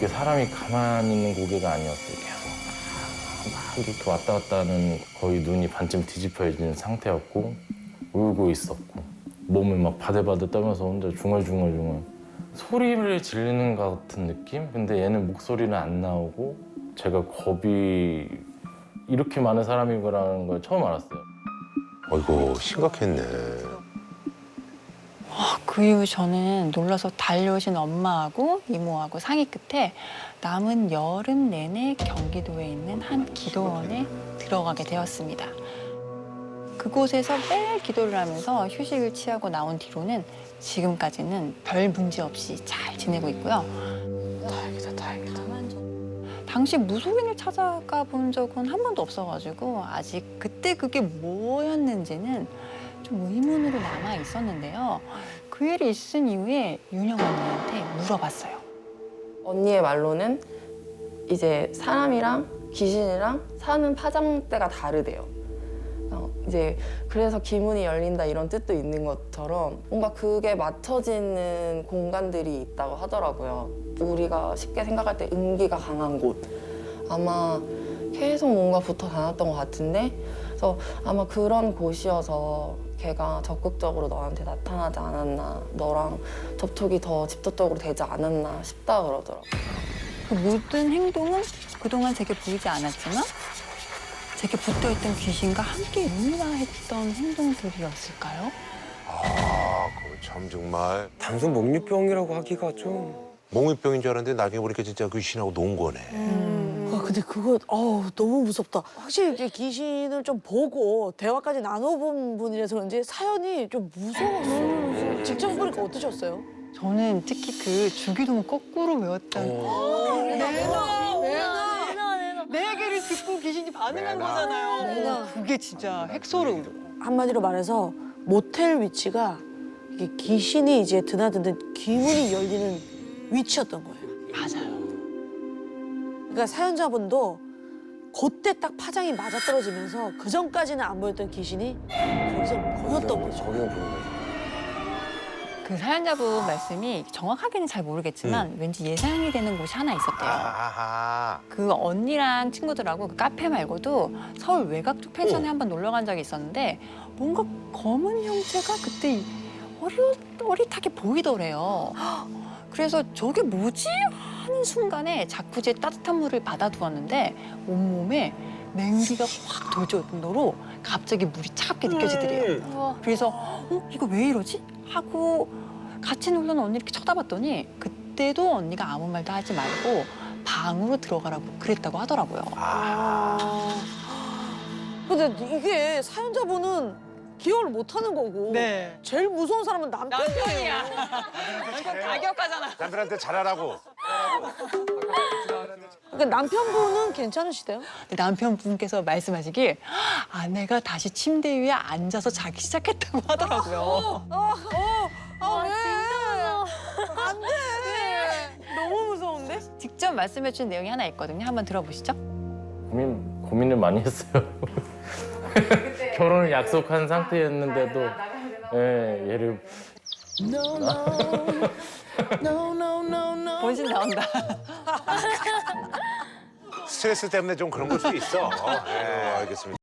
그게 사람이 가만히 있는 고개가 아니었어요. 계속 막 이렇게 왔다 갔다 하는 거의 눈이 반쯤 뒤집혀진 상태였고 울고 있었고 몸을 막 바들바들 떨면서 혼자 중얼중얼중얼 소리를 지르는 것 같은 느낌? 근데 얘는 목소리는 안 나오고 제가 겁이 이렇게 많은 사람이구라는 걸 처음 알았어요. 어이구 심각했네. 그 이후 저는 놀라서 달려오신 엄마하고 이모하고 상의 끝에 남은 여름 내내 경기도에 있는 한 기도원에 들어가게 되었습니다. 그곳에서 매일 기도를 하면서 휴식을 취하고 나온 뒤로는 지금까지는 별 문제 없이 잘 지내고 있고요. 다행이다, 다행이다. 당시 무속인을 찾아가 본 적은 한 번도 없어가지고 아직 그때 그게 뭐였는지는 좀 의문으로 남아 있었는데요. 그 일이 있은 이후에 윤영 언니한테 물어봤어요. 언니의 말로는 이제 사람이랑 귀신이랑 사는 파장대가 다르대요. 어, 이제 그래서 기문이 열린다 이런 뜻도 있는 것처럼 뭔가 그게 맞춰지는 공간들이 있다고 하더라고요. 우리가 쉽게 생각할 때 음기가 강한 곳 아마 계속 뭔가 붙어 다녔던 것 같은데 그래서 아마 그런 곳이어서 걔가 적극적으로 너한테 나타나지 않았나 너랑 접촉이 더 직접적으로 되지 않았나 싶다 그러더라고요. 그 모든 행동은 그동안 제게 보이지 않았지만 제게 붙어있던 귀신과 함께 융화했던 행동들이었을까요? 아, 그거 참 정말 단순 목류병이라고 하기가 좀 몽유병인 줄 알았는데 나중에 보니까 진짜 그 귀신하고 논 거네. 아, 근데 그거 어우, 너무 무섭다. 확실히 이렇게 귀신을 좀 보고 대화까지 나눠본 분이라서 그런지 사연이 좀 무서웠어요. 직접 보니까 어떠셨어요? 저는 특히 그 주기도문 거꾸로 외웠던 내 얘기를 듣고 귀신이 반응한 매나. 거잖아요. 매나. 그게 진짜 핵소름. 한마디로 말해서 모텔 위치가 이게 귀신이 이제 드나드는 기문이 열리는 위치였던 거예요. 맞아요. 그러니까 사연자분도 그때 딱 파장이 맞아떨어지면서 그 전까지는 안 보였던 귀신이 거기서 보였던 거죠. 거기는 보는 거죠. 그 사연자분 말씀이 정확하게는 잘 모르겠지만 왠지 예상이 되는 곳이 하나 있었대요. 아하. 그 언니랑 친구들하고 그 카페 말고도 서울 외곽 쪽 펜션에 어. 한번 놀러 간 적이 있었는데 뭔가 검은 형체가 그때 어리, 어릿하게 보이더래요. 그래서 저게 뭐지? 하는 순간에 자쿠지에 따뜻한 물을 받아두었는데 온몸에 냉기가 확돌 정도로 갑자기 물이 차갑게 느껴지더래요. 그래서 어 이거 왜 이러지? 하고 같이 놀던 언니 이렇게 쳐다봤더니 그때도 언니가 아무 말도 하지 말고 방으로 들어가라고 그랬다고 하더라고요. 아. 근데 이게 사연자분은 기억을 못 하는 거고 네. 제일 무서운 사람은 남편이에요. 남편이야. 남편 가격하잖아. 남편한테 잘하라고. 그러니까 남편분은 괜찮으시대요? 남편분께서 말씀하시길 아내가 다시 침대 위에 앉아서 자기 시작했다고 하더라고요. 아, 왜? 안 돼. 너무 무서운데? 직접 말씀해 주신 내용이 하나 있거든요. 한번 들어보시죠. 고민 고민을 많이 했어요. 결혼을 약속한 상태였는데도 예, 얘를 본신 나온다. 스트레스 때문에 좀 그런 걸 수 있어. 어, 네, 알겠습니다.